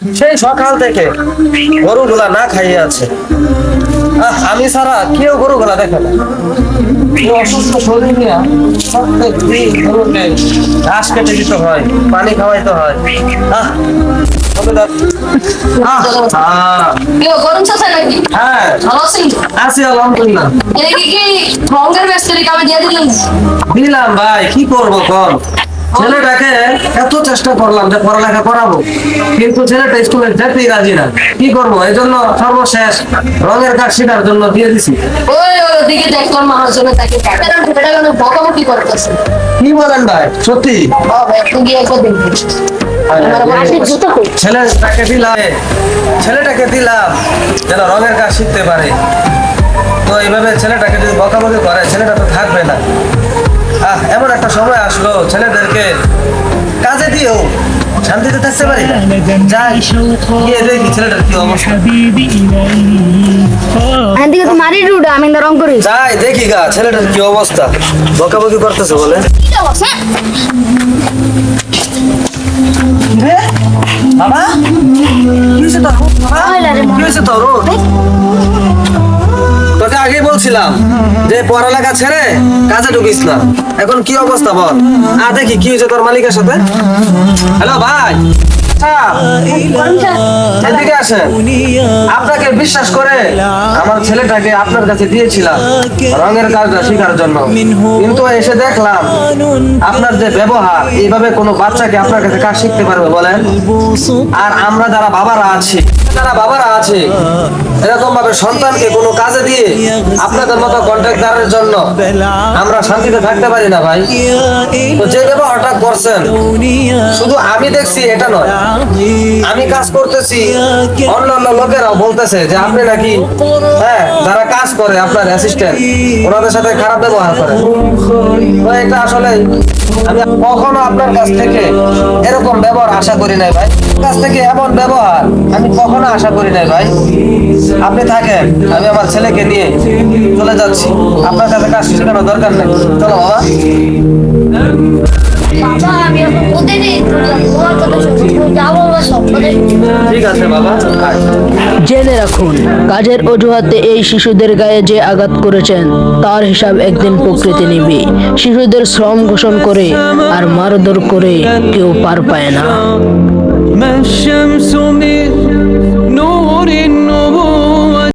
সেই সকাল থেকে গরুগুলা না খাইয়ে আছে। আমি ছাড়া কেউ গরুগুলা দেখে না। অসুস্থ শরীর নিয়ে প্রত্যেক দিন গরুকে ঘাস কেটে দিতে হয় পানি খাওয়াইতে কামে দিলাম ভাই কি করব কর ছেলেটাকে এত চেষ্টা করলাম যে পড়ালেখা করাবো কিন্তু ছেলেটা স্কুলে যেতেই রাজি না। কি করব? এই জন্য সর্বশেষ রঙের কাজ শেখার জন্য দিয়ে দিছি। কি বলেন ভাই? সত্যি? ছেলেটাকে দিলাম ছেলেটাকে দিলাম যেন রঙের কাজ শিখতে পারে। তো এইভাবে ছেলেটাকে যদি বকাবকি করে ছেলেটা তো থাকবে না। আহ এমন একটা সময় আসলো ছেলেদেরকে কাজে দিয়েও শান্তিতে থাকতে পারি না। যাই গিয়ে দেখি ছেলেটার কি অবস্থা। এদিকে তো মারি রুড আমি তো রং করি যাই দেখি গা ছেলেটার কি অবস্থা। বকাবকি করতেছে বলে। বাবা কি হয়েছে তোর? বাবা? কি হয়েছে তোর? তোকে আগেই বলছিলাম যে পড়ালেখা ছেড়ে কাজে ঢুকিস না। এখন কি অবস্থা বল? আ দেখি কি হয়েছে তোর মালিকের সাথে? হ্যালো ভাই। আচ্ছা, আপনাকে বিশ্বাস করে আমার ছেলেটাকে আপনার কাছে দিয়েছিলাম রঙের কাজটা শেখার জন্য। কিন্তু এসে দেখলাম আপনার যে ব্যবহার এইভাবে কোনো বাচ্চাকে আপনার কাছে কাজ শিখতে পারবে বলেন। আর আমরা যারা বাবারা আছি যারা বাবারা আছে এরকম ভাবে সন্তানকে কোনো কাজে দিয়ে আপনাদের মতো কন্ট্রাক্টারের জন্য আমরা শান্তিতে থাকতে পারি না ভাই। তো যে ব্যবহারটা করছেন, শুধু আমি দেখছি এটা নয়, আমি কাজ করতেছি, অন্যান্য লোকেরাও বলতেছে যে আপনি নাকি হ্যাঁ যারা কাজ করে আপনার অ্যাসিস্ট্যান্ট ওনাদের সাথে খারাপ ব্যবহার করে তো এটা আসলে আমি কখনো আপনার কাছ থেকে এরকম ব্যবহার আশা করি নাই ভাই। কাছ থেকে এমন ব্যবহার আমি কখনো কখনো আশা করি নাই ভাই। আপনি থাকেন আমি আমার ছেলেকে নিয়ে চলে যাচ্ছি। আপনার কাছে কাজ শেখানোর দরকার নেই। চলো বাবা। জেনে রাখুন কাজের অজুহাতে এই শিশুদের গায়ে যে আঘাত করেছেন তার হিসাব একদিন প্রকৃতি নিবে। শিশুদের শ্রম ঘোষণ করে আর মারধর করে কেউ পার পায় না।